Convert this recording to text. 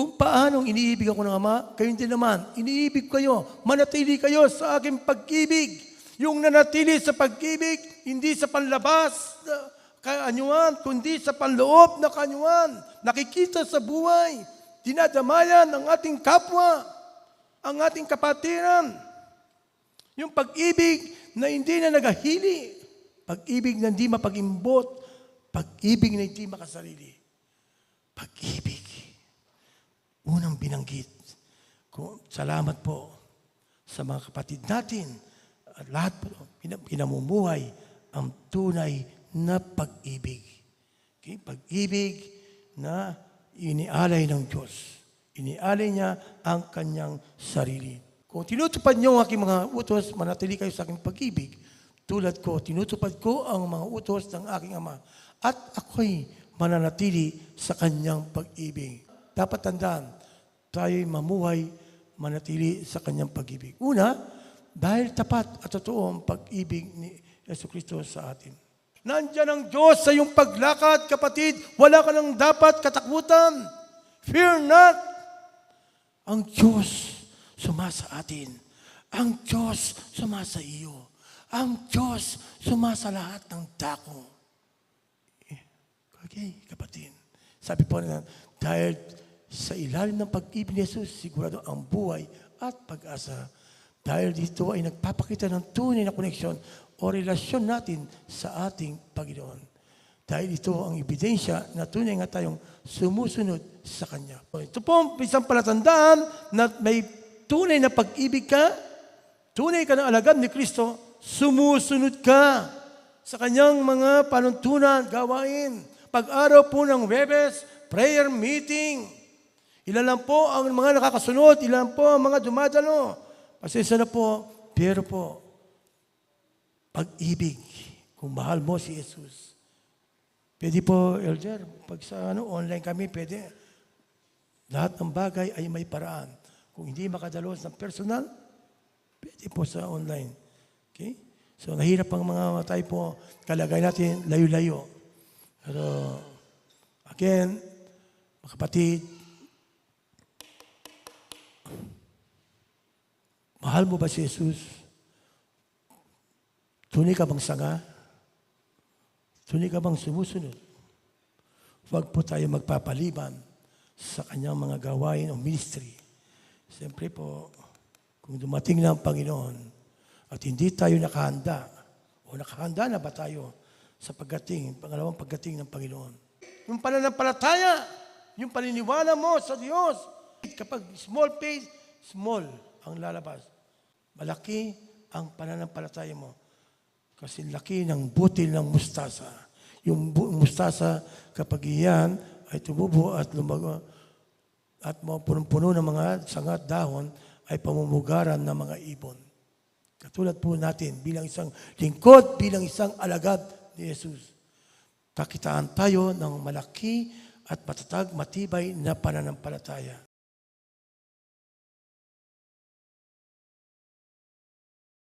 Kung paanong iniibig ako ng Ama, kayo din naman, iniibig kayo, manatili kayo sa aking pag-ibig. Yung nanatili sa pag-ibig, hindi sa panlabas na kaanyuan, kundi sa panloob na kaanyuan. Nakikita sa buhay, dinadamayan ang ating kapwa, ang ating kapatiran. Yung pag-ibig na hindi na nagahili, pag-ibig na hindi mapag-imbot, pag-ibig na hindi makasarili. Pag-ibig. Unang binanggit. Salamat po sa mga kapatid natin at lahat po pina- pinamumuhay ang tunay na pag-ibig. Okay? Pag-ibig na inialay ng Diyos. Inialay niya ang kanyang sarili. Kung tinutupad niyo ang aking mga utos, manatili kayo sa aking pag-ibig. Tulad ko, tinutupad ko ang mga utos ng aking Ama. At ako'y mananatili sa kanyang pag-ibig. Dapat tandaan, tayo'y mamuhay, manatili sa kanyang pag-ibig. Una, dahil tapat at totoo ang pag-ibig ni Yesu Kristo sa atin. Nandiyan ang Diyos sa iyong paglakad, kapatid. Wala ka nang dapat katakutan. Fear not. Ang Diyos sumasa atin. Ang Diyos sumasa iyo. Ang Diyos sumasa lahat ng dako. Okay, kapatid. Sabi po na, dahil sa ilalim ng pag-ibig ni Jesus, sigurado ang buhay at pag-asa. Dahil dito ay nagpapakita ng tunay na koneksyon o relasyon natin sa ating Panginoon. Dahil ito ang ebidensya na tunay nga tayong sumusunod sa Kanya. Ito po isang palatandaan na may tunay na pag-ibig ka, tunay ka ng alagad ni Kristo, sumusunod ka sa kanyang mga panuntunan, gawain. Pag-araw po ng Webes, prayer meeting. Ilan lang po ang mga nakakasunod, ilan po ang mga dumadalo. Pasensya na po, pero po, pag-ibig, kung mahal mo si Jesus. Pwede po, Elder, pag sa ano, online kami, pwede. Lahat ng bagay ay may paraan. Kung hindi makadalos ng personal, pwede po sa online. Okay? So, nahirap ang mga tayo po, kalagay natin layo-layo. Pero, again, mga kapatid, mahal mo ba si Jesus? Tunay ka bang sanga? Tunay ka bang sumusunod? Huwag po tayo magpapaliban sa kanyang mga gawain o ministry. Siyempre po, kung dumating na ang Panginoon at hindi tayo nakahanda, o nakahanda na ba tayo sa pagdating, pangalawang pagdating ng Panginoon? Yung pananampalataya, yung paniniwala mo sa Diyos. Kapag small faith, small ang lalabas. Malaki ang pananampalataya mo. Kasi laki ng butil ng mustasa. Yung mustasa, kapag iyan ay tumubo at lumago, at mga punong-puno ng mga sangat dahon ay pamumugaran ng mga ibon. Katulad po natin bilang isang lingkod, bilang isang alagad ni Jesus. Kakitaan tayo ng malaki at matatag, matibay na pananampalataya.